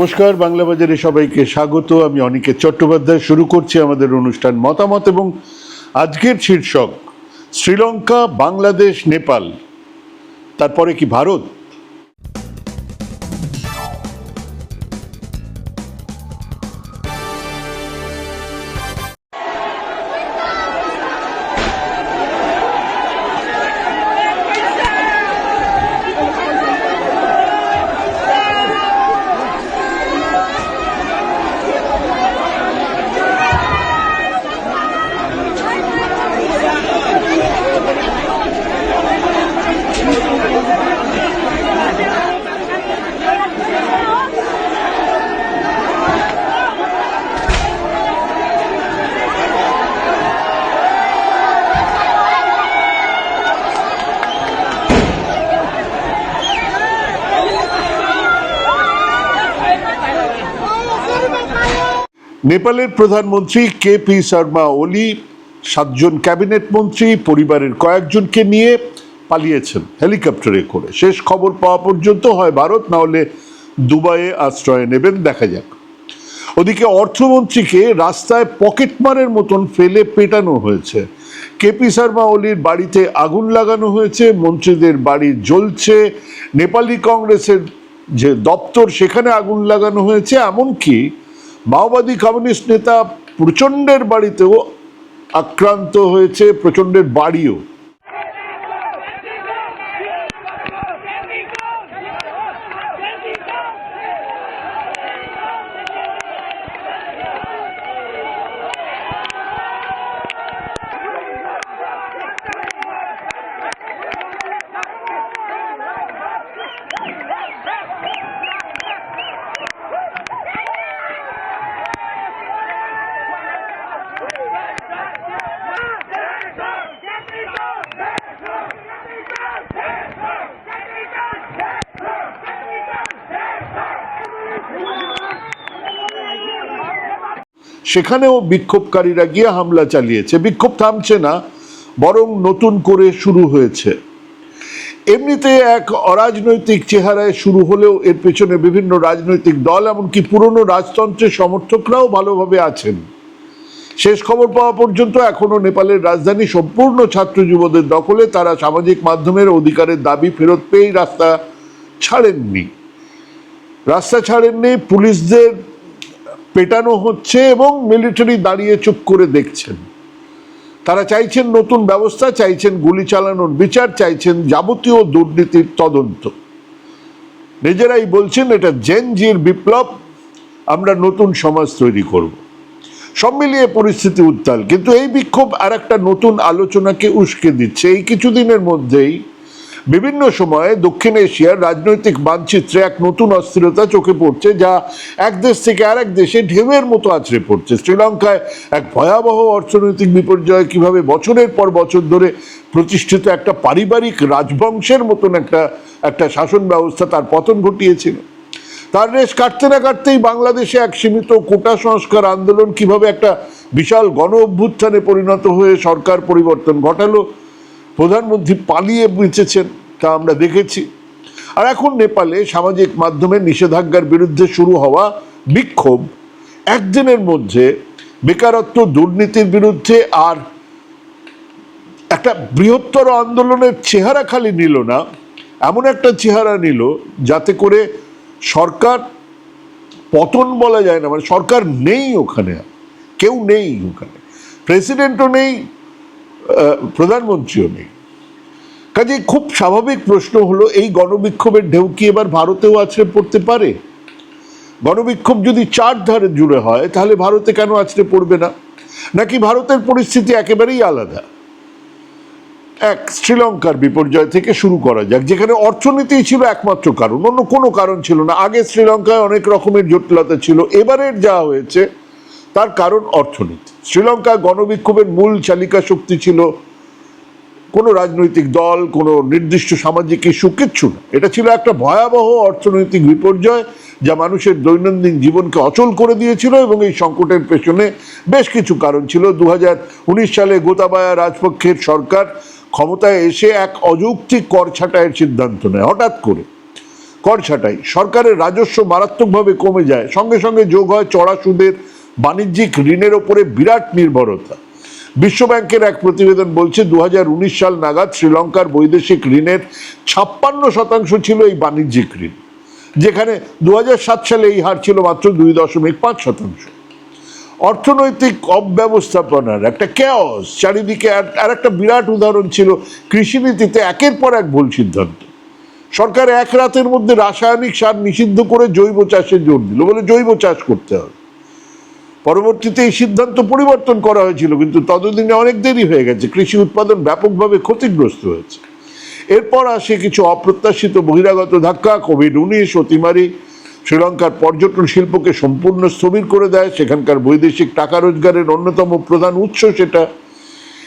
নমস্কার, বাংলা বাজারে সবাইকে স্বাগত। আমি অনিকেত চট্টোপাধ্যায়। শুরু করছি আমাদের অনুষ্ঠান মতামত এবং আজকের শীর্ষক, শ্রীলঙ্কা, বাংলাদেশ, নেপাল। তারপরে কি ভারত? নেপালের প্রধানমন্ত্রী কে পি শর্মা ওলি সাতজন ক্যাবিনেট মন্ত্রী, পরিবারের কয়েকজনকে নিয়ে পালিয়েছেন হেলিকপ্টারে করে। শেষ খবর পাওয়া পর্যন্ত হয় ভারত, না হলে দুবাইয়ে আশ্রয় নেবেন, দেখা যাক। ওদিকে অর্থমন্ত্রীকে রাস্তায় পকেটমারের মতন ফেলে পেটানো হয়েছে। কেপি শর্মা ওলির বাড়িতে আগুন লাগানো হয়েছে, মন্ত্রীদের বাড়ি জ্বলছে, নেপালি কংগ্রেসের যে দপ্তর সেখানে আগুন লাগানো হয়েছে, এমনকি মাওবাদী কমিউনিস্ট নেতা প্রচণ্ডের বাড়িতেও আক্রান্ত হয়েছে প্রচণ্ডের বাড়িও। সেখানেও বিক্ষোভকারীরা গিয়ে হামলা চালিয়েছে। বিক্ষোভ থামছে না, বরং নতুন করে শুরু হয়েছে। এমনিতে এক অরাজনৈতিক চেহারায় শুরু হলেও এর পেছনে বিভিন্ন রাজনৈতিক দল, এমনকি পুরনো রাজতন্ত্রের সমর্থকরাও ভালোভাবে আছেন। শেষ খবর পাওয়া পর্যন্ত এখনও নেপালের রাজধানী সম্পূর্ণ ছাত্র যুবদের দখলে, তারা সামাজিক মাধ্যমের অধিকারের দাবি ফেরত পেয়েই রাস্তা ছাড়েননি। রাস্তা ছাড়েননি, পুলিশদের পেটানো হচ্ছে এবং মিলিটারি দাঁড়িয়ে চুপ করে দেখছেন। তারা চাইছেন নতুন ব্যবস্থা, চাইছেন গুলি চালানোর বিচার, চাইছেন যাবতীয় দুর্নীতির তদন্ত। নিজেরাই বলছেন, এটা জেনজির বিপ্লব, আমরা নতুন সমাজ তৈরি করব। সব মিলিয়ে পরিস্থিতি উত্তাল। কিন্তু এই বিক্ষোভ আর একটা নতুন আলোচনাকে উস্কে দিচ্ছে। এই কিছুদিনের মধ্যেই বিভিন্ন সময়ে দক্ষিণ এশিয়ার রাজনৈতিক মানচিত্রে এক নতুন অস্থিরতা চোখে পড়ছে, যা এক দেশ থেকে আরেক দেশে ঢেউয়ের মতো আছড়ে পড়ছে। শ্রীলঙ্কায় এক ভয়াবহ অর্থনৈতিক বিপর্যয় কীভাবে বছরের পর বছর ধরে প্রতিষ্ঠিত একটা পারিবারিক রাজবংশের মতন একটা একটা শাসন ব্যবস্থা তার পতন ঘটিয়েছিল। তার রেশ কাটতে না কাটতেই বাংলাদেশে এক সীমিত কোটা সংস্কার আন্দোলন কীভাবে একটা বিশাল গণ অভ্যুত্থানে পরিণত হয়ে সরকার পরিবর্তন ঘটালো প্রধানমন্ত্রী পালিয়ে বেঁচেছেন, তা আমরা দেখেছি আর এখন নেপালে সামাজিক মাধ্যমে নিষেধাজ্ঞার বিরুদ্ধে শুরু হওয়া বিক্ষোভ, একদিনের মধ্যে বেকারত্ব দুর্নীতির বিরুদ্ধে আর একটা বৃহত্তর আন্দোলনের চেহারা খালি নিল না, এমন একটা চেহারা নিল যাতে করে সরকার পতন বলা যায় না মানে সরকার নেই ওখানে। কেউ নেই ওখানে প্রেসিডেন্টও নেই প্রধানমন্ত্রীও নেই কাজে খুব স্বাভাবিক প্রশ্ন হলো, এই গণবিক্ষোভের ঢেউ কি এবার ভারতেও আছড়ে পড়তে পারে? গণবিক্ষোভ যদি চার ধারে জুড়ে হয়, তাহলে ভারতে কেন আছড়ে পড়বে না? নাকি ভারতের পরিস্থিতি একেবারেই আলাদা? এক, শ্রীলঙ্কার বিপর্যয় থেকে শুরু করা যাক, যেখানে অর্থনীতি ছিল একমাত্র কারণ, অন্য কোনো কারণ ছিল না। আগে শ্রীলঙ্কায় অনেক রকমের জটিলতা ছিল, এবারের যা হয়েছে, তার কারণ অর্থনীতি। শ্রীলঙ্কায় গণবিক্ষোভের মূল চালিকা শক্তি ছিল কোনো রাজনৈতিক দল, কোনো নির্দিষ্ট সামাজিক ইস্যু, কিচ্ছু না। এটা ছিল একটা ভয়াবহ অর্থনৈতিক বিপর্যয় যা মানুষের দৈনন্দিন জীবনকে অচল করে দিয়েছিল এবং এই সংকটের পেছনে বেশ কিছু কারণ ছিল। দু হাজার উনিশ সালে গোতাবায়া রাজপক্ষের সরকার ক্ষমতায় এসে এক অযৌক্তিক কর ছাঁটাইয়ের সিদ্ধান্ত নেয়। হঠাৎ করে কর ছাঁটাই। সরকারের রাজস্ব মারাত্মকভাবে কমে যায়। সঙ্গে সঙ্গে যোগ হয় চড়া সুদের বাণিজ্যিক ঋণের ওপরে বিরাট নির্ভরতা। বিশ্বব্যাংকের এক প্রতিবেদন বলছে দু হাজার উনিশ সাল নাগাদ শ্রীলঙ্কার বৈদেশিক ঋণের ছাপ্পান্ন শতাংশ ছিল এই বাণিজ্যিক ঋণ, যেখানে দু হাজার সাত সালে এই হার ছিল মাত্র দুই দশমিক পাঁচ শতাংশ। অর্থনৈতিক অব্যবস্থাপনার একটা ক্যাওস চারিদিকে আর- একটা বিরাট উদাহরণ ছিল কৃষিনীতিতে একের পর এক ভুল সিদ্ধান্ত। সরকার এক রাতের মধ্যে রাসায়নিক সার নিষিদ্ধ করে জৈব চাষে জোর দিল, বলে জৈব চাষ করতে হবে। পরবর্তীতে এই সিদ্ধান্ত পরিবর্তন করা হয়েছিল, কিন্তু ততদিনে অনেক দেরি হয়ে গেছে। কৃষি উৎপাদন ব্যাপকভাবে ক্ষতিগ্রস্ত হয়েছে। এরপর আসে কিছু অপ্রত্যাশিত বহিরাগত ধাক্কা, কোভিড উনিশ, অতিমারি, শ্রীলঙ্কার পর্যটন শিল্পকে সম্পূর্ণ স্থবির করে দেয়। সেখানকার বৈদেশিক টাকা রোজগারের অন্যতম প্রধান উৎস সেটা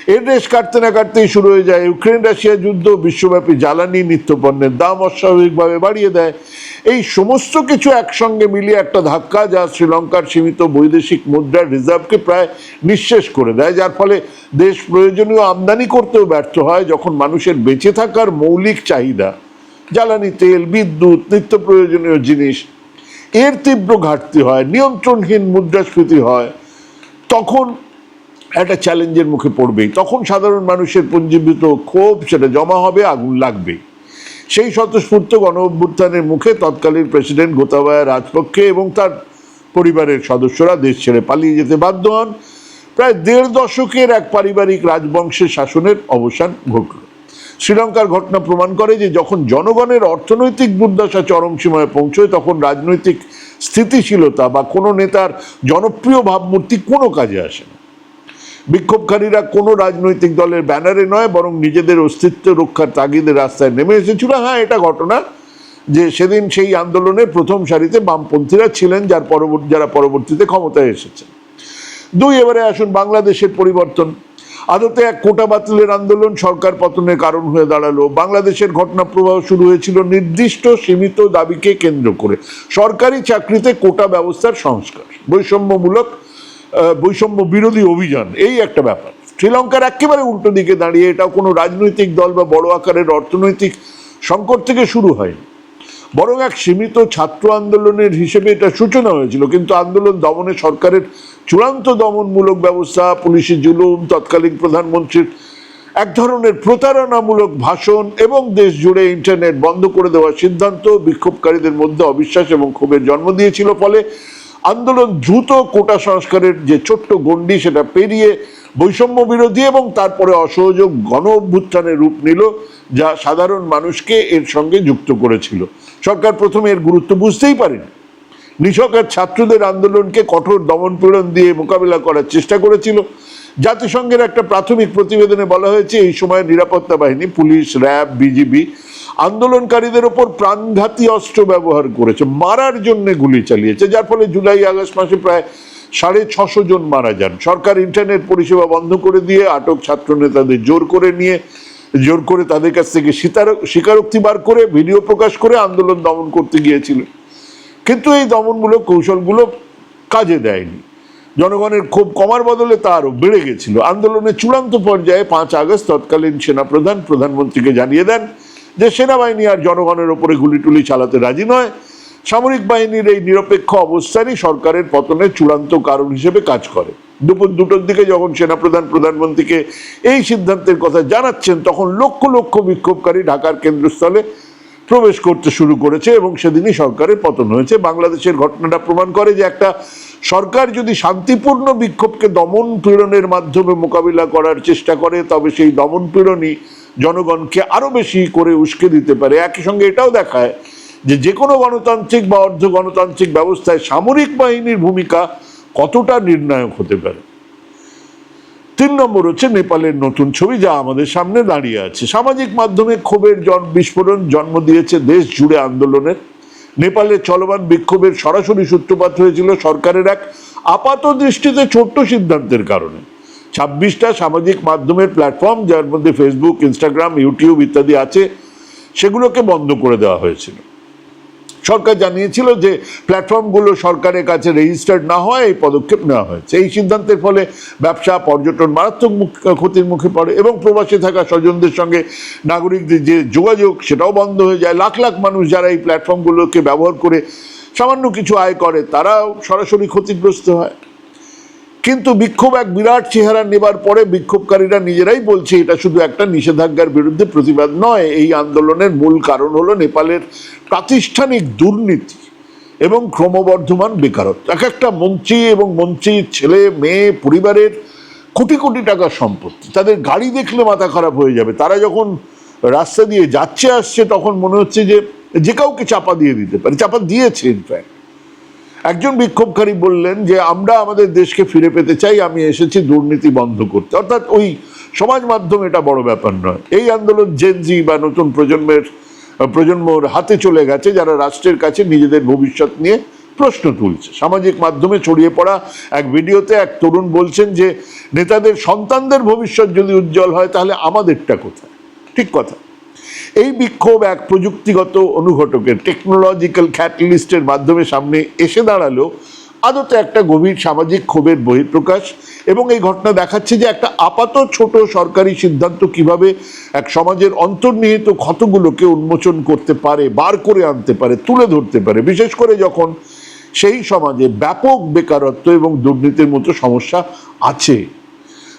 এর রেশ কাটতে না কাটতেই শুরু হয়ে যায়। ইউক্রেন রাশিয়া যুদ্ধ, বিশ্বব্যাপী জ্বালানি, নিত্যপণ্যের দাম অস্বাভাবিকভাবে বাড়িয়ে দেয়। এই সমস্ত কিছু একসঙ্গে মিলিয়ে একটা ধাক্কা যা শ্রীলঙ্কার সীমিত বৈদেশিক মুদ্রার রিজার্ভকে প্রায় নিঃশেষ করে দেয়। যার ফলে দেশ প্রয়োজনীয় আমদানি করতেও ব্যর্থ হয় যখন মানুষের বেঁচে থাকার মৌলিক চাহিদা, জ্বালানি, তেল, বিদ্যুৎ, নিত্য প্রয়োজনীয় জিনিস, এর তীব্র ঘাটতি হয়, নিয়ন্ত্রণহীন মুদ্রাস্ফীতি হয়। তখন একটা চ্যালেঞ্জের মুখে পড়বেই। তখন সাধারণ মানুষের পুঞ্জীভূত ক্ষোভ, সেটা জমা হবে, আগুন লাগবে সেই স্বতঃস্ফূর্ত গণ অভ্যুত্থানের মুখে তৎকালীন প্রেসিডেন্ট গোতাবায়া রাজপক্ষে এবং তার পরিবারের সদস্যরা দেশ ছেড়ে পালিয়ে যেতে বাধ্য হন। প্রায় দেড় দশকের এক পারিবারিক রাজবংশের শাসনের অবসান ঘটল। শ্রীলঙ্কার ঘটনা প্রমাণ করে যে যখন জনগণের অর্থনৈতিক দুর্দশা চরম সীমায় পৌঁছয়, তখন রাজনৈতিক স্থিতিশীলতা বা কোনো নেতার জনপ্রিয় ভাবমূর্তি কোনো কাজে আসে না। বিক্ষোভকারীরা কোনো রাজনৈতিক দলের ব্যানারে নয়, বরং নিজেদের অস্তিত্ব রক্ষার তাগিদে রাস্তায় নেমে এসেছিল। হ্যাঁ এটা ঘটনা যে সেদিন সেই আন্দোলনের প্রথম সারিতে বামপন্থীরা ছিলেন, যার পরবর্তী যারা পরবর্তীতে ক্ষমতায় এসেছেন। দুই, এবারে আসুন বাংলাদেশের পরিবর্তন। আদতে এক কোটা বাতিলের আন্দোলন সরকার পতনের কারণ হয়ে দাঁড়াল। বাংলাদেশের ঘটনা প্রবাহ শুরু হয়েছিল নির্দিষ্ট সীমিত দাবিকে কেন্দ্র করে। সরকারি চাকরিতে কোটা ব্যবস্থার সংস্কার। বৈষম্যমূলক বৈষম্য বিরোধী অভিযান, এই একটা ব্যাপার। শ্রীলঙ্কার একেবারে উল্টো দিকে দাঁড়িয়ে এটাও কোনো রাজনৈতিক দল বা বড় আকারের অর্থনৈতিক সংকট থেকে শুরু হয়নি। বরং এক সীমিত ছাত্র আন্দোলনের হিসেবে এটা সূচনা হয়েছিল, কিন্তু আন্দোলন দমনে সরকারের চূড়ান্ত দমনমূলক ব্যবস্থা, পুলিশি জুলুম, তৎকালীন প্রধানমন্ত্রীর এক ধরনের প্রতারণামূলক ভাষণ এবং দেশ জুড়ে ইন্টারনেট বন্ধ করে দেওয়ার সিদ্ধান্ত বিক্ষোভকারীদের মধ্যে অবিশ্বাস এবং ক্ষোভের জন্ম দিয়েছিল, ফলে আন্দোলন দ্রুত কোটা সংস্কারের যে ছোট্ট গণ্ডি সেটা পেরিয়ে বৈষম্য বিরোধী এবং তারপরে অসহযোগ গণ অভ্যুত্থানের রূপ নিল, যা সাধারণ মানুষকে এর সঙ্গে যুক্ত করেছিল। সরকার প্রথমে এর গুরুত্ব বুঝতেই পারেনি। নিছকের ছাত্রদের আন্দোলনকে কঠোর দমন দমনপীড়ন দিয়ে মোকাবিলা করার চেষ্টা করেছিল। জাতিসংঘের একটা প্রাথমিক প্রতিবেদনে বলা হয়েছে, এই সময় নিরাপত্তা বাহিনী, পুলিশ, র্যাব, বিজিবি আন্দোলনকারীদের ওপর প্রাণঘাতী অস্ত্র ব্যবহার করেছে, মারার জন্য গুলি চালিয়েছে, যার ফলে জুলাই আগস্ট মাসে প্রায় সাড়ে ছশো জন মারা যান। সরকার ইন্টারনেট পরিষেবা বন্ধ করে দিয়ে আটক ছাত্র নেতাদের জোর করে নিয়ে, জোর করে তাদের কাছ থেকে স্বীকার- স্বীকারোক্তি বার করে, ভিডিও প্রকাশ করে আন্দোলন দমন করতে গিয়েছিল। কিন্তু এই দমনমূলক কৌশলগুলো কাজে দেয়নি। জনগণের ক্ষোভ কমার বদলে তা আরও বেড়ে গেছিল। আন্দোলনের চূড়ান্ত পর্যায়ে পাঁচ আগস্ট তৎকালীন সেনাপ্রধান, প্রধানমন্ত্রীকে জানিয়ে দেন যে সেনাবাহিনী আর জনগণের ওপরে গুলিটুলি চালাতে রাজি নয়। সামরিক বাহিনীর এই নিরপেক্ষ অবস্থানই সরকারের পতনের চূড়ান্ত কারণ হিসেবে কাজ করে। দুপুর দুটোর দিকে যখন সেনাপ্রধান, প্রধানমন্ত্রীকে এই সিদ্ধান্তের কথা জানাচ্ছেন, তখন লক্ষ লক্ষ বিক্ষোভকারী ঢাকার কেন্দ্রস্থলে প্রবেশ করতে শুরু করেছে এবং সেদিনই সরকারের পতন হয়েছে। বাংলাদেশের ঘটনাটা প্রমাণ করে যে একটা সরকার যদি শান্তিপূর্ণ বিক্ষোভকে দমন পীড়নের মাধ্যমে মোকাবিলা করার চেষ্টা করে, তবে সেই দমন পীড়নই জনগণকে আরও বেশি করে উস্কে দিতে পারে। একই সঙ্গে এটাও দেখায় যে যে কোনো গণতান্ত্রিক বা অর্ধ গণতান্ত্রিক ব্যবস্থায় সামরিক বাহিনীর ভূমিকা কতটা নির্ণায়ক হতে পারে। তিন নম্বর হচ্ছে নেপালের নতুন ছবি যা আমাদের সামনে দাঁড়িয়ে আছে। সামাজিক মাধ্যমে ক্ষোভের জন বিস্ফোরণ জন্ম দিয়েছে দেশ জুড়ে আন্দোলনের। নেপালের চলমান বিক্ষোভের সরাসরি সূত্রপাত হয়েছিল সরকারের এক আপাত দৃষ্টিতে ছোট্ট সিদ্ধান্তের কারণে। ছাব্বিশটা সামাজিক মাধ্যমের প্ল্যাটফর্ম যার মধ্যে ফেসবুক ইনস্টাগ্রাম ইউটিউব ইত্যাদি আছে, সেগুলোকে বন্ধ করে দেওয়া হয়েছিল। সরকার জানিয়েছিল যে প্ল্যাটফর্মগুলো সরকারের কাছে রেজিস্টার্ড না হয় এই পদক্ষেপ নেওয়া হয়েছে। এই সিদ্ধান্তের ফলে ব্যবসা, পর্যটন মারাত্মক ক্ষতির মুখে পড়ে এবং প্রবাসে থাকা স্বজনদের সঙ্গে নাগরিকদের যে যোগাযোগ, সেটাও বন্ধ হয়ে যায়। লাখ লাখ মানুষ যারা এই প্ল্যাটফর্মগুলোকে ব্যবহার করে সামান্য কিছু আয় করে, তারাও সরাসরি ক্ষতিগ্রস্ত হয়। কিন্তু বিক্ষোভ এক বিরাট চেহারা নেবার পরে বিক্ষোভকারীরা নিজেরাই বলছে, এটা শুধু একটা নিষেধাজ্ঞার বিরুদ্ধে প্রতিবাদ নয়, এই আন্দোলনের মূল কারণ হলো নেপালের প্রাতিষ্ঠানিক দুর্নীতি এবং ক্রমবর্ধমান বেকারত্ব। এক একটা মন্ত্রী এবং মন্ত্রীর ছেলে, মেয়ে, পরিবারের কোটি কোটি টাকার সম্পত্তি, তাদের গাড়ি দেখলে মাথা খারাপ হয়ে যাবে। তারা যখন রাস্তা দিয়ে যাচ্ছে, আসছে, তখন মনে হচ্ছে যে যে কাউকে চাপা দিয়ে দিতে পারে, চাপা দিয়েছে ইনফ্যাক্ট একজন বিক্ষোভকারী বললেন যে, আমরা আমাদের দেশকে ফিরে পেতে চাই, আমি এসেছি দুর্নীতি বন্ধ করতে। অর্থাৎ ওই সমাজ মাধ্যম এটা বড় ব্যাপার নয়। এই আন্দোলন জেনজি বা নতুন প্রজন্মের, প্রজন্মর হাতে চলে গেছে, যারা রাষ্ট্রের কাছে নিজেদের ভবিষ্যৎ নিয়ে প্রশ্ন তুলছে। সামাজিক মাধ্যমে ছড়িয়ে পড়া এক ভিডিওতে এক তরুণ বলছেন যে, নেতাদের সন্তানদের ভবিষ্যৎ যদি উজ্জ্বল হয়, তাহলে আমাদেরটা কোথায়? ঠিক কথা। এই বিক্ষোভ এক প্রযুক্তিগত অনুঘটকের টেকনোলজিক্যাল ক্যাটালিস্টের মাধ্যমে সামনে এসে দাঁড়াল। আদতে একটা গভীর সামাজিক ক্ষোভের বহিঃপ্রকাশ এবং এই ঘটনা দেখাচ্ছে যে একটা আপাত ছোট সরকারি সিদ্ধান্ত কীভাবে এক সমাজের অন্তর্নিহিত ক্ষতগুলোকে উন্মোচন করতে পারে, বার করে আনতে পারে, তুলে ধরতে পারে। বিশেষ করে যখন সেই সমাজে ব্যাপক বেকারত্ব এবং দুর্নীতির মতো সমস্যা আছে।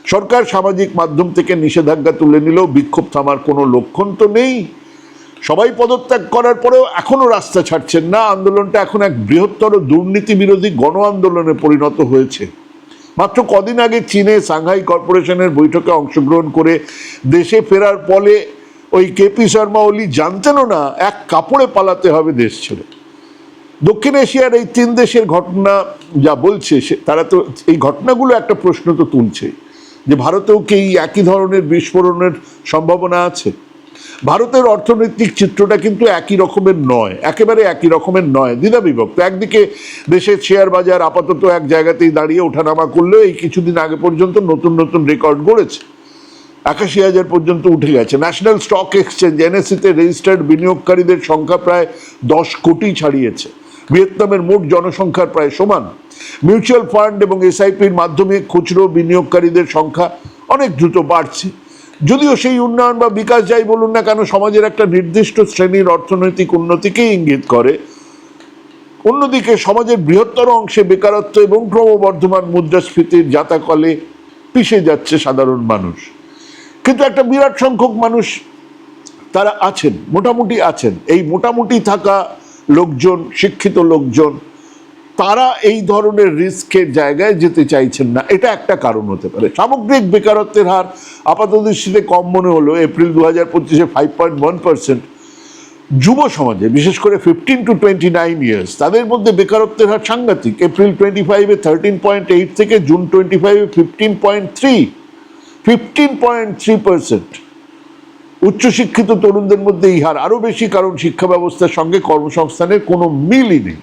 সরকার সামাজিক মাধ্যম থেকে নিষেধাজ্ঞা তুলে নিলেও বিক্ষোভ থামার কোনো লক্ষণ তো নেই। সবাই পদত্যাগ করার পরেও এখনও রাস্তা ছাড়ছেন না। আন্দোলনটা এখন এক বৃহত্তর দুর্নীতি বিরোধী গণ আন্দোলনে পরিণত হয়েছে। মাত্র কদিন আগে চীনে সাংহাই কর্পোরেশনের বৈঠকে অংশগ্রহণ করে দেশে ফেরার ফলে ওই কেপি শর্মা ওলি জানতেনও না, এক কাপড়ে পালাতে হবে দেশ ছেড়ে। দক্ষিণ এশিয়ার এই তিন দেশের ঘটনা যা বলছে, সে- তারা তো, এই ঘটনাগুলো একটা প্রশ্ন তো তুলছে যে ভারতেও কি একই ধরনের বিস্ফোরণের সম্ভাবনা আছে? ভারতের অর্থনৈতিক চিত্রটা কিন্তু একই রকমের নয়, একেবারে একই রকমের নয়। দ্বিধা বিভক্ত। একদিকে দেশের শেয়ার বাজার আপাতত এক জায়গাতেই দাঁড়িয়ে ওঠানামা করলেও এই কিছুদিন আগে পর্যন্ত নতুন নতুন রেকর্ড গড়েছে। একাশি হাজার পর্যন্ত উঠে গেছে। ন্যাশনাল স্টক এক্সচেঞ্জ এনএসিতে রেজিস্টার্ড বিনিয়োগকারীদের সংখ্যা প্রায় দশ কোটি ছাড়িয়েছে। ভিয়েতনামের মোট জনসংখ্যার প্রায় সমান মিউচুয়াল ফান্ড এবং এসআইপির মাধ্যমে খুচরো বিনিয়োগকারীদের সংখ্যা অনেক দ্রুত বাড়ছে। যদিও সেই উন্নয়ন বা বিকাশ যাই বলুন না কেন, সমাজের একটা নির্দিষ্ট শ্রেণির অর্থনৈতিক উন্নতিকেই ইঙ্গিত করে। অন্যদিকে সমাজের বৃহত্তর অংশে বেকারত্ব এবং ক্রমবর্ধমান মুদ্রাস্ফীতির যাতাকলে পিষে যাচ্ছে সাধারণ মানুষ। কিন্তু একটা বিরাট সংখ্যক মানুষ তারা আছেন, মোটামুটি আছেন। এই মোটামুটি থাকা লোকজন, শিক্ষিত লোকজন তারা এই ধরনের রিস্কের জায়গায় যেতে চাইছেন না। এটা একটা কারণ হতে পারে। সামগ্রিক বেকারত্বের হার আপাত দৃষ্টিতে কম মনে হলো। এপ্রিল দু হাজার পঁচিশে ফাইভ পয়েন্ট ওয়ান পার্সেন্ট যুব সমাজে, বিশেষ করে fifteen to twenty nine years তাদের মধ্যে বেকারত্বের হার সাংঘাতিক। এপ্রিল টোয়েন্টি ফাইভে থার্টিন পয়েন্ট এইট থেকে জুন টোয়েন্টি ফাইভে fifteen point three fifteen point three percent উচ্চশিক্ষিত তরুণদের মধ্যে এই হার আরও বেশি, কারণ শিক্ষা ব্যবস্থার সঙ্গে কর্মসংস্থানের কোনো মিলই নেই।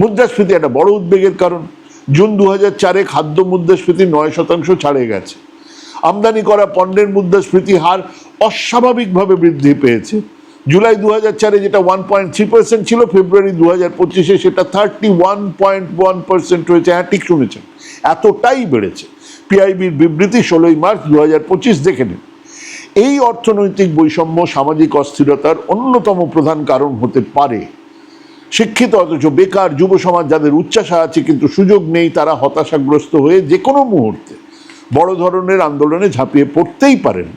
মুদ্রাস্ফীতি একটা বড় উদ্বেগের কারণ। জুন দু হাজার চারে খাদ্য মুদ্রাস্ফীতি নয় শতাংশ ছাড়ে গেছে। আমদানি করা পণ্যের মুদ্রাস্ফীতি হার অস্বাভাবিকভাবে বৃদ্ধি পেয়েছে। জুলাই দু হাজার চারে যেটা ওয়ান পয়েন্ট থ্রি পার্সেন্ট ছিল, ফেব্রুয়ারি দু হাজার পঁচিশে সেটা thirty one point one percent হয়েছে। হ্যাঁ ঠিক শুনেছেন। এতটাই বেড়েছে। পিআইবির বিবৃতি ষোলোই মার্চ দু হাজার পঁচিশ দেখে নিন। এই অর্থনৈতিক বৈষম্য সামাজিক অস্থিরতার অন্যতম প্রধান কারণ হতে পারে। শিক্ষিত, অথচ বেকার যুব সমাজ যাদের উচ্চাসা আছে কিন্তু সুযোগ নেই, তারা হতাশাগ্রস্ত হয়ে যে কোনো মুহূর্তে বড় ধরনের আন্দোলনে ঝাঁপিয়ে পড়তেই পারেন।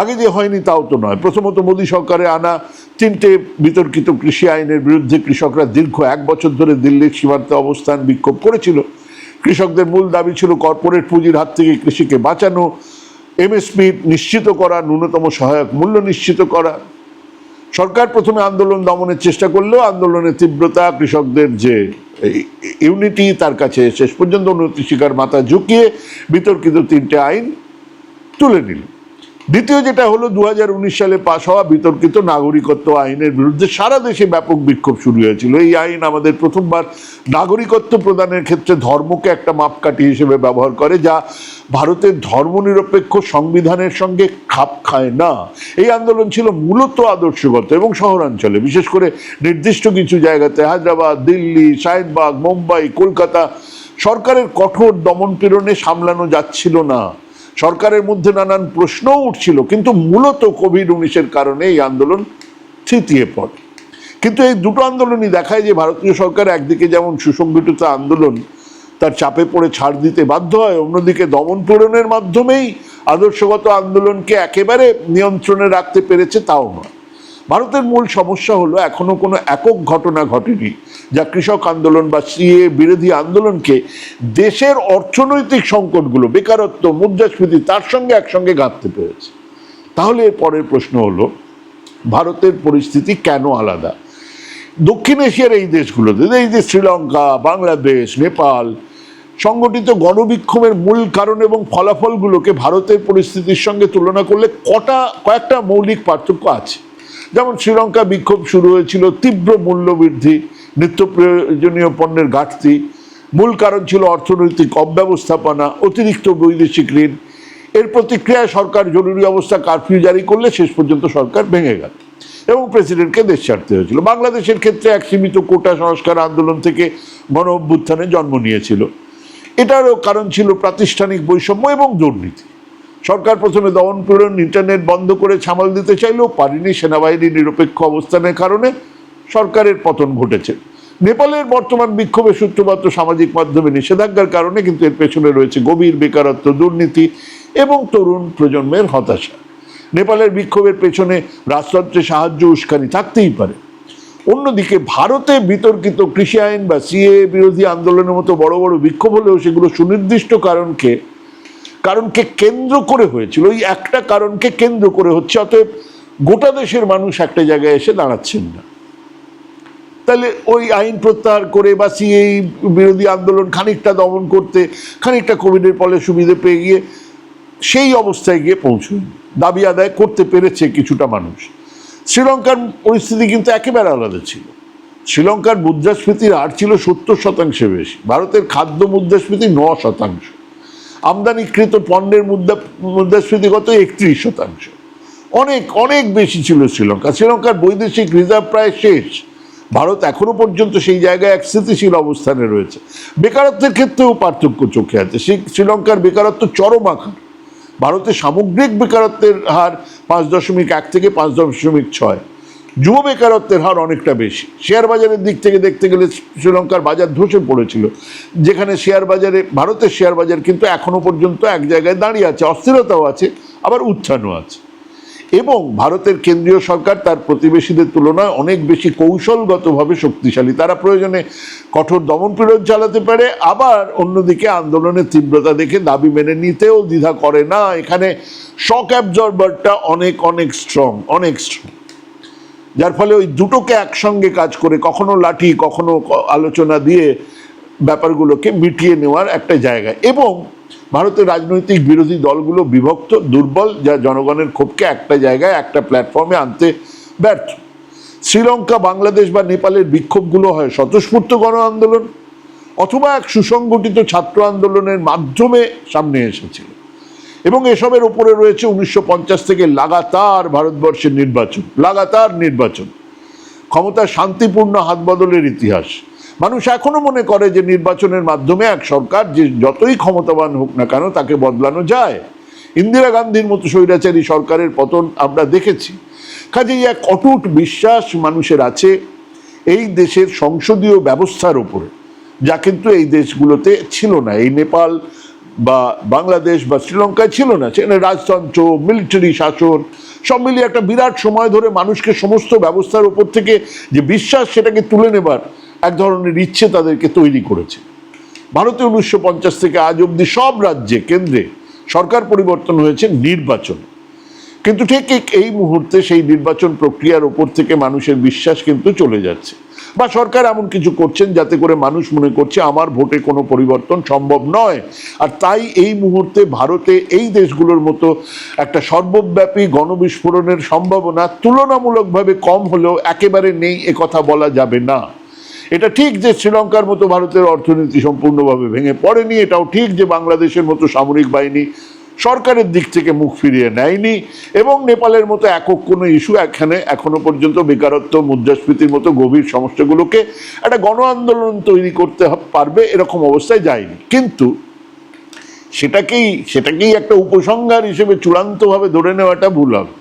আগে যে হয়নি তাও তো নয়। প্রথমত মোদী সরকারে আনা তিনটে বিতর্কিত কৃষি আইনের বিরুদ্ধে কৃষকরা দীর্ঘ এক বছর ধরে দিল্লির সীমান্তে অবস্থান বিক্ষোভ করেছিল। কৃষকদের মূল দাবি ছিল কর্পোরেট পুঁজির হাত থেকে কৃষিকে বাঁচানো, এমএসপি নিশ্চিত করা, ন্যূনতম সহায়ক মূল্য নিশ্চিত করা। সরকার প্রথমে আন্দোলন দমনের চেষ্টা করলেও আন্দোলনের তীব্রতা কৃষকদের যে ইউনিটি তার কাছে শেষ পর্যন্ত উন্নতি শিকার মাথা ঝুঁকিয়ে বিতর্কিত তিনটে আইন তুলে নিল। দ্বিতীয় যেটা হলো দু হাজার উনিশ সালে পাশ হওয়া বিতর্কিত নাগরিকত্ব আইনের বিরুদ্ধে সারা দেশে ব্যাপক বিক্ষোভ শুরু হয়েছিল। এই আইন আমাদের প্রথমবার নাগরিকত্ব প্রদানের ক্ষেত্রে ধর্মকে একটা মাপকাঠি হিসেবে ব্যবহার করে, যা ভারতের ধর্মনিরপেক্ষ সংবিধানের সঙ্গে খাপ খায় না। এই আন্দোলন ছিল মূলত আদর্শগত এবং শহরাঞ্চলে, বিশেষ করে নির্দিষ্ট কিছু জায়গাতে, হায়দ্রাবাদ, দিল্লি শাহিনবাগ মুম্বাই, কলকাতা, সরকারের কঠোর দমনপীড়নে সামলানো যাচ্ছিল না। সরকারের মধ্যে নানান প্রশ্নও উঠছিল, কিন্তু মূলত কোভিড উনিশের কারণে এই আন্দোলন থিতিয়ে পড়ে। কিন্তু এই দুটো আন্দোলনই দেখায় যে ভারতীয় সরকার একদিকে যেমন সুসংগঠিত আন্দোলন তার চাপে পড়ে ছাড় দিতে বাধ্য হয়, অন্যদিকে দমন পূরণের মাধ্যমেই আদর্শগত আন্দোলনকে একেবারে নিয়ন্ত্রণে রাখতে পেরেছে, তাও নয়। ভারতের মূল সমস্যা হলো এখনও কোনো একক ঘটনা ঘটেনি, যা কৃষক আন্দোলন বা সিএ বিরোধী আন্দোলনকে দেশের অর্থনৈতিক সংকটগুলো, বেকারত্ব, মুদ্রাস্ফীতি তার সঙ্গে একসঙ্গে গাঁথতে পেরেছে। তাহলে এর পরের প্রশ্ন হলো, ভারতের পরিস্থিতি কেন আলাদা? দক্ষিণ এশিয়ার এই দেশগুলোতে, এই যে শ্রীলঙ্কা, বাংলাদেশ, নেপাল, সংগঠিত গণবিক্ষোভের মূল কারণ এবং ফলাফলগুলোকে ভারতের পরিস্থিতির সঙ্গে তুলনা করলে কটা, কয়েকটা মৌলিক পার্থক্য আছে। যেমন শ্রীলঙ্কা বিক্ষোভ শুরু হয়েছিল, তীব্র মূল্যবৃদ্ধি, নিত্য প্রয়োজনীয় পণ্যের ঘাটতি, মূল কারণ ছিল অর্থনৈতিক অব্যবস্থাপনা, অতিরিক্ত বৈদেশিক ঋণ। এর প্রতিক্রিয়ায় সরকার জরুরি অবস্থা কারফিউ জারি করলে শেষ পর্যন্ত সরকার ভেঙে গেল এবং প্রেসিডেন্টকে দেশ ছাড়তে হয়েছিল। বাংলাদেশের ক্ষেত্রে এক সীমিত কোটা সংস্কার আন্দোলন থেকে গণ অভ্যুত্থানে জন্ম নিয়েছিল। এটারও কারণ ছিল প্রাতিষ্ঠানিক বৈষম্য এবং দুর্নীতি। সরকার প্রথমে দমন পীড়ন ইন্টারনেট বন্ধ করে সামাল দিতে চাইলেও পারেনি সেনাবাহিনীর নিরপেক্ষ অবস্থানের কারণে সরকারের পতন ঘটেছে। নেপালের বর্তমান বিক্ষোভের সূত্রপাত সামাজিক মাধ্যমে নিষেধাজ্ঞার কারণে কিন্তু এর পেছনে রয়েছে গভীর বেকারত্ব, দুর্নীতি এবং তরুণ প্রজন্মের হতাশা। নেপালের বিক্ষোভের পেছনে রাজতন্ত্রের সাহায্য উস্কানি থাকতেই পারে। অন্যদিকে ভারতে বিতর্কিত কৃষি আইন বা সিএ বিরোধী আন্দোলনের মতো বড় বড় বিক্ষোভ হলেও সেগুলো সুনির্দিষ্ট কারণকে কারণকে কেন্দ্র করে হয়েছিল। ওই একটা কারণকে কেন্দ্র করে হচ্ছে, অতএব গোটা দেশের মানুষ একটা জায়গায় এসে দাঁড়াচ্ছেন না। তাহলে ওই আইন প্রত্যাহার করে বা সিএই বিরোধী আন্দোলন খানিকটা দমন করতে, খানিকটা কোভিডের ফলে সুবিধে পেয়ে গিয়ে সেই অবস্থায় গিয়ে পৌঁছয় দাবি আদায় করতে পেরেছে কিছুটা মানুষ। শ্রীলঙ্কার পরিস্থিতি কিন্তু একেবারে আলাদা ছিল। শ্রীলঙ্কার মুদ্রাস্ফীতির হার ছিল সত্তর শতাংশে বেশি। ভারতের খাদ্য মুদ্রাস্ফীতি ন শতাংশ। আমদানিকৃত পণ্যের মুদ্রা মুদ্রাস্ফীতি কত একত্রিশ শতাংশ। অনেক অনেক বেশি ছিল শ্রীলঙ্কা। শ্রীলঙ্কার বৈদেশিক রিজার্ভ প্রায় শেষ। ভারত এখনও পর্যন্ত সেই জায়গায় এক স্থিতিশীল অবস্থানে রয়েছে। বেকারত্বের ক্ষেত্রেও পার্থক্য চোখে আছে। শ্রীলঙ্কার বেকারত্ব চরম আকার। ভারতের সামগ্রিক বেকারত্বের হার পাঁচ দশমিক এক থেকে পাঁচ দশমিক ছয়। যুব বেকারত্বের হার অনেকটা বেশি। শেয়ার বাজারের দিক থেকে দেখতে গেলে শ্রীলঙ্কার বাজার ধসে পড়েছিল, যেখানে শেয়ার বাজারে, ভারতের শেয়ার বাজার কিন্তু এখনও পর্যন্ত এক জায়গায় দাঁড়িয়ে আছে, অস্থিরতাও আছে, আবার উত্থানও আছে। এবং ভারতের কেন্দ্রীয় সরকার তার প্রতিবেশীদের তুলনায় অনেক বেশি কৌশলগতভাবে শক্তিশালী। তারা প্রয়োজনে কঠোর দমনপীড়ন চালাতে পারে, আবার অন্যদিকে আন্দোলনের তীব্রতা দেখে দাবি মেনে নিতেও দ্বিধা করে না। এখানে শক অ্যাবজর্বারটা অনেক অনেক স্ট্রং অনেক স্ট্রং যার ফলে ওই দুটোকে একসঙ্গে কাজ করে কখনো লাঠি, কখনো আলোচনা দিয়ে ব্যাপারগুলোকে মিটিয়ে নেওয়ার একটা জায়গা। এবং ভারতের রাজনৈতিক বিরোধী দলগুলো বিভক্ত, দুর্বল, যা জনগণের ক্ষোভকে একটা জায়গায়, একটা প্ল্যাটফর্মে আনতে ব্যর্থ। শ্রীলঙ্কা, বাংলাদেশ বা নেপালের বিক্ষোভগুলো হয় স্বতঃস্ফূর্ত গণ আন্দোলন অথবা এক সুসংগঠিত ছাত্র আন্দোলনের মাধ্যমে সামনে এসেছিল। এবং এসবের উপরে রয়েছে উনিশশো পঞ্চাশ থেকে লাগাতার ভারতবর্ষের নির্বাচন, লাগাতার নির্বাচন। ক্ষমতা শান্তিপূর্ণ হাত বদলের ইতিহাস। মানুষ এখনও মনে করে যে নির্বাচনের মাধ্যমে এক সরকার যে যতই ক্ষমতাবান হোক না কেন তাকে বদলানো যায়। ইন্দিরা গান্ধীর মতো স্বৈরাচারী সরকারের পতন আমরা দেখেছি। কাজেই এক অটুট বিশ্বাস মানুষের আছে এই দেশের সংসদীয় ব্যবস্থার উপরে, যা কিন্তু এই দেশগুলোতে ছিল না। এই নেপাল বা বাংলাদেশ বা শ্রীলঙ্কায় ছিল না। সেখানে রাজতন্ত্র মিলিটারি শাসন, সব মিলিয়ে একটা বিরাট সময় ধরে মানুষকে সমস্ত ব্যবস্থার উপর থেকে যে বিশ্বাস সেটাকে তুলে নেবার এক ধরনের ইচ্ছে তাদেরকে তৈরি করেছে। ভারতে উনিশশো পঞ্চাশ থেকে আজ অবধি সব রাজ্যে, কেন্দ্রে সরকার পরিবর্তন হয়েছে নির্বাচন। কিন্তু ঠিক ঠিক এই মুহূর্তে সেই নির্বাচন প্রক্রিয়ার ওপর থেকে মানুষের বিশ্বাস কিন্তু চলে যাচ্ছে। বা সরকার এমন কিছু করছেন যাতে করে মানুষ মনে করছে আমার ভোটে কোনো পরিবর্তন সম্ভব নয়। আর তাই এই মুহূর্তে ভারতে এই দেশগুলোর মতো একটা সর্বব্যাপী গণবিস্ফোরণের সম্ভাবনা তুলনামূলকভাবে কম হলেও একেবারে নেই কথা বলা যাবে না। এটা ঠিক যে শ্রীলঙ্কার মতো ভারতের অর্থনীতি সম্পূর্ণভাবে ভেঙে পড়েনি, এটাও ঠিক যে বাংলাদেশের মতো সামরিক বাহিনী সরকারের দিক থেকে মুখ ফিরিয়ে নেয়নি এবং নেপালের মতো একক কোনো ইস্যু এখানে এখনও পর্যন্ত বেকারত্ব, মুদ্রাস্ফীতির মতো গভীর সমস্যাগুলোকে একটা গণ আন্দোলন তৈরি করতে পারবে এরকম অবস্থায় যায়নি। কিন্তু সেটাকেই সেটাকেই একটা উপসংহার হিসেবে চূড়ান্তভাবে ধরে নেওয়াটা ভুল হবে।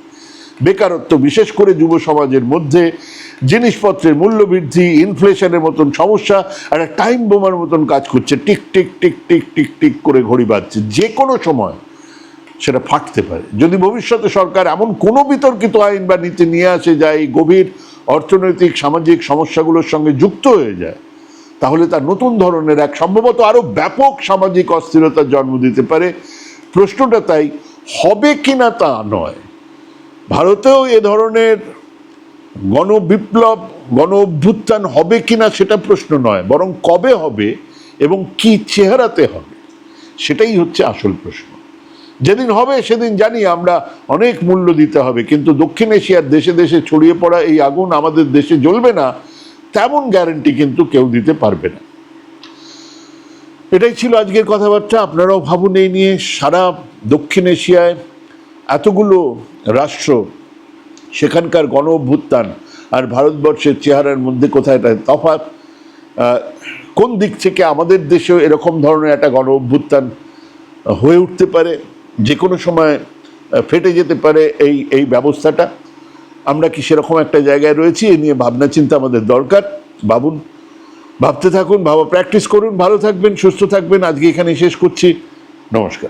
বেকারত্ব, বিশেষ করে যুব সমাজের মধ্যে জিনিসপত্রের মূল্য বৃদ্ধি ইনফ্লেশনের মতন সমস্যা একটা টাইম বোমার মতন কাজ করছে। টিক টিক টিক টিক টিক টিক করে ঘড়ি বাজছে। যে কোনো সময় সেটা ফাটতে পারে। যদি ভবিষ্যতে সরকার এমন কোনো বিতর্কিত আইন বা নীতি নিয়ে আসে যা এই গভীর অর্থনৈতিক, সামাজিক সমস্যাগুলোর সঙ্গে যুক্ত হয়ে যায়, তাহলে তার নতুন ধরনের এক সম্ভবত আরও ব্যাপক সামাজিক অস্থিরতার জন্ম দিতে পারে। প্রশ্নটা তাই, হবে কিনা তা নয়। ভারতেও এ ধরনের গণবিপ্লব গণ অভ্যুত্থান হবে কিনা সেটা প্রশ্ন নয়, বরং কবে হবে এবং কি চেহারাতে হবে, সেটাই হচ্ছে আসল প্রশ্ন। যেদিন হবে সেদিন জানি আমরা অনেক মূল্য দিতে হবে। কিন্তু দক্ষিণ এশিয়ার দেশে দেশে ছড়িয়ে পড়া এই আগুন আমাদের দেশে জ্বলবে না, তেমন গ্যারেন্টি কিন্তু কেউ দিতে পারবে না। এটাই ছিল আজকের কথাবার্তা। আপনারাও ভাবুন এই নিয়ে সারা দক্ষিণ এশিয়ায় এতগুলো রাষ্ট্র, সেখানকার গণ অভ্যুত্থান আর ভারতবর্ষের চেহারার মধ্যে কোথায় একটা তফাৎ কোন দিক থেকে আমাদের দেশেও এরকম ধরনের একটা গণ অভ্যুত্থান হয়ে উঠতে পারে? যে কোনো সময় ফেটে যেতে পারে এই এই ব্যবস্থাটা। আমরা কি সেরকম একটা জায়গায় রয়েছি? এ নিয়ে ভাবনা চিন্তা আমাদের দরকার। ভাবুন। ভাবতে থাকুন, ভাবা প্র্যাকটিস করুন। ভালো থাকবেন, সুস্থ থাকবেন। আজকে এখানে শেষ করছি। নমস্কার।